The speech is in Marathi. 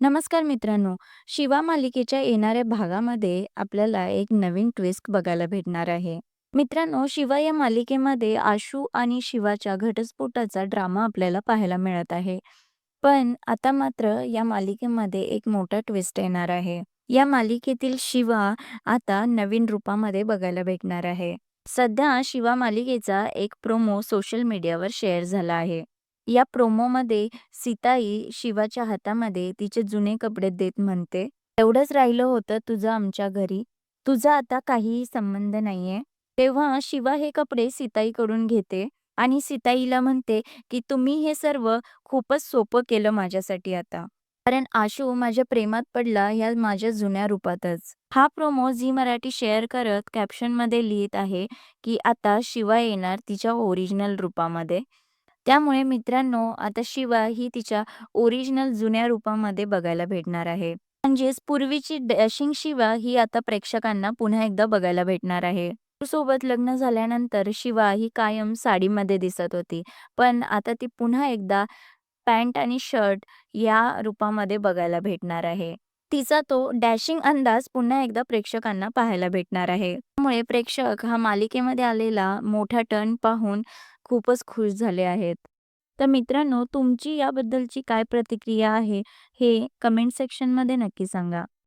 नमस्कार मित्रांनो, शिवा मालिकेच्या येणाऱ्या भागामध्ये आपल्याला एक नवीन ट्विस्ट बघायला भेटणार आहे. मित्रांनो, शिवा या मालिकेमध्ये आशू आणि शिवाच्या घटस्फोटाचा ड्रामा आपल्याला पाहायला मिळत आहे. पण आता मात्र या मालिकेमध्ये एक मोठा ट्विस्ट येणार आहे. या मालिकेतील शिवा आता नवीन रूपामध्ये बघायला भेटणार आहे. सध्या शिवा मालिकेचा एक प्रोमो सोशल मीडियावर शेअर झाला आहे. या प्रोमोमध्ये सीताई शिवाच्या हातामध्ये तिचे जुने कपडे देत म्हणते, "एवढंच राहिलं होतं तुझं आमच्या घरी. तुझा आता काहीही संबंध नाहीये." तेव्हा शिवा हे कपडे सीताईकडून घेते आणि सीताईला म्हणते, की "तुम्ही हे सर्व खूपच सोपं केलं माझ्यासाठी आता. कारण आशू माझ्या प्रेमात पडला ह्या माझ्या जुन्या रूपातच." हा प्रोमो झी मराठी शेअर करत कॅप्शनमध्ये लिहित आहे, की आता शिवा येणार तिच्या ओरिजिनल रूपामध्ये. त्यामुळे मित्रांनो, आता शिवा ही तिच्या ओरिजिनल जुन्या रूपामध्ये बघायला भेटणार आहे. म्हणजेच पूर्वीची डॅशिंग शिवा ही आता प्रेक्षकांना पुन्हा एकदा बघायला भेटणार आहे. सोबत लग्न झाल्यानंतर शिवा ही कायम साडीमध्ये दिसत होती. पण आता ती पुन्हा एकदा पॅन्ट आणि शर्ट या रूपामध्ये बघायला भेटणार आहे. तिचा तो डॅशिंग अंदाज पुन्हा एकदा प्रेक्षकांना पाहायला भेटणार आहे. त्यामुळे प्रेक्षक हा मालिकेमध्ये आलेला मोठा टर्न पाहून खूपच खुश झाले आहेत. तर मित्रांनो, तुमची याबद्दलची काय प्रतिक्रिया आहे हे कमेंट सेक्शनमध्ये नक्की सांगा.